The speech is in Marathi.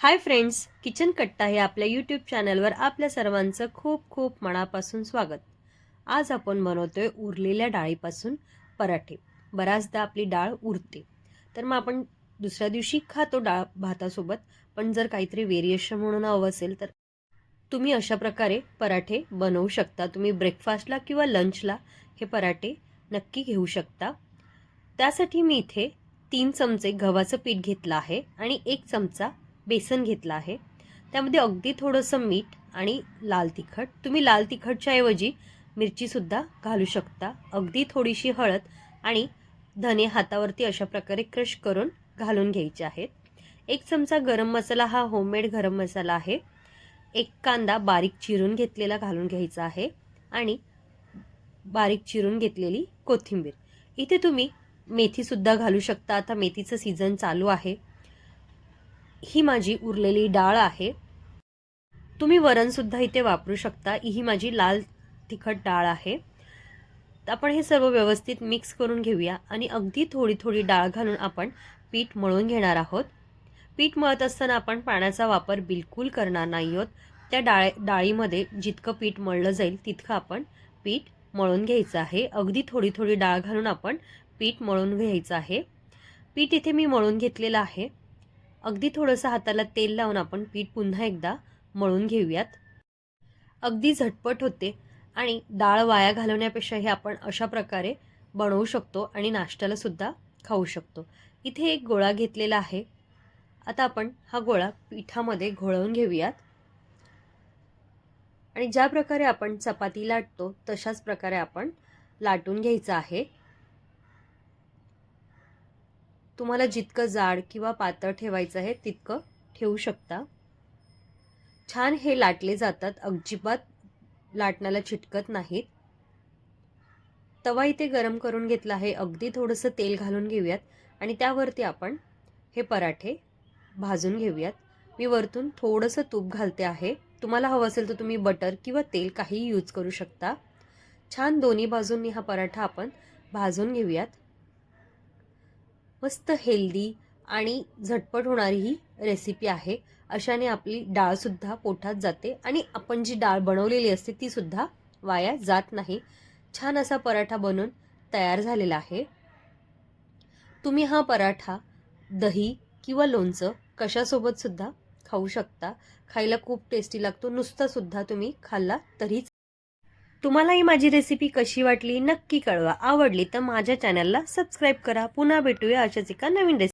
हाय फ्रेंड्स किचन कट्टा हे आपल्या यूट्यूब चॅनलवर आपल्या सर्वांचं खूप खूप मनापासून स्वागत. आज आपण बनवतोय उरलेल्या डाळीपासून पराठे. बऱ्याचदा आपली डाळ उरते. तर मग आपण दुसऱ्या दिवशी खातो डाळ भातासोबत पण जर काहीतरी व्हेरिएशन म्हणून हवं असेल तर तुम्ही अशा प्रकारे पराठे बनवू शकता. तुम्ही ब्रेकफास्टला किंवा लंचला हे पराठे नक्की घेऊ शकता. त्यासाठी मी इथे तीन चमचे गव्हाचं पीठ घेतलं आहे आणि एक चमचा बेसन घेतलं आहे. त्यामध्ये अगदी थोडंसं मीठ आणि लाल तिखट. तुम्ही लाल तिखटच्या ऐवजी मिरचीसुद्धा घालू शकता. अगदी थोडीशी हळद आणि धने हातावरती अशा प्रकारे क्रश करून घालून घ्यायचे आहेत. एक चमचा गरम मसाला हा होममेड गरम मसाला आहे. एक कांदा बारीक चिरून घेतलेला घालून घ्यायचा आहे आणि बारीक चिरून घेतलेली कोथिंबीर. इथे तुम्ही मेथीसुद्धा घालू शकता. आता मेथीचं सीझन चालू आहे. ही माझी उरलेली डाळ आहे. तुम्ही वरणसुद्धा इथे वापरू शकता. ही माझी लाल तिखट डाळ आहे. तर आपण हे सर्व व्यवस्थित मिक्स करून घेऊया आणि अगदी थोडी थोडी डाळ घालून आपण पीठ मळून घेणार आहोत. पीठ मळत असताना आपण पाण्याचा वापर बिलकुल करणार नाही आहोत. त्या डाळ डाळीमध्ये जितकं पीठ मळलं जाईल तितकं आपण पीठ मळून घ्यायचं आहे. अगदी थोडी थोडी डाळ घालून आपण पीठ मळून घ्यायचं आहे. पीठ इथे मी मळून घेतलेलं आहे. अगदी थोडंसं हाताला तेल लावून आपण पीठ पुन्हा एकदा मळून घेऊयात. अगदी झटपट होते आणि डाळ वाया घालवण्यापेक्षा हे आपण अशा प्रकारे बनवू शकतो आणि नाश्त्याला सुद्धा खाऊ शकतो. इथे एक गोळा घेतलेला आहे. आता आपण हा गोळा पिठामध्ये घोळवून घेऊयात. आणि ज्या प्रकारे आपण चपाती लाटतो तशाच प्रकारे आपण लाटून घ्यायचं आहे. तुम्हाला जितकं जाड किंवा पातळ ठेवायचं आहे तितकं ठेवू शकता. छान हे लाटले जातात. अजिबात लाटण्याला चिटकत नाहीत. तवा इथे गरम करून घेतला आहे. अगदी थोडंसं तेल घालून घेऊयात आणि त्यावरती आपण हे पराठे भाजून घेऊयात. मी वरतून थोडंसं तूप घालते आहे. तुम्हाला हवं असेल तर तुम्ही बटर किंवा तेल काहीही यूज करू शकता. छान दोन्ही बाजूंनी हा पराठा आपण भाजून घेऊयात. मस्त हेल्दी आणि झटपट होणारी ही रेसिपी आहे. अशाने आपली डाळसुद्धा पोटात जाते आणि आपण जी डाळ बनवलेली असते तीसुद्धा वाया जात नाही. छान असा पराठा बनून तयार झालेला आहे. तुम्ही हा पराठा दही किंवा लोणचं कशासोबतसुद्धा खाऊ शकता. खायला खूप टेस्टी लागतो. नुसतासुद्धा तुम्ही खाल्ला तरीच तुम्हाला ही माझी रेसिपी कशी वाटली नक्की कळवा. आवडली तर माझ्या चॅनलला सबस्क्राईब करा. पुन्हा भेटूया अशाच एका नवीन रेसिपी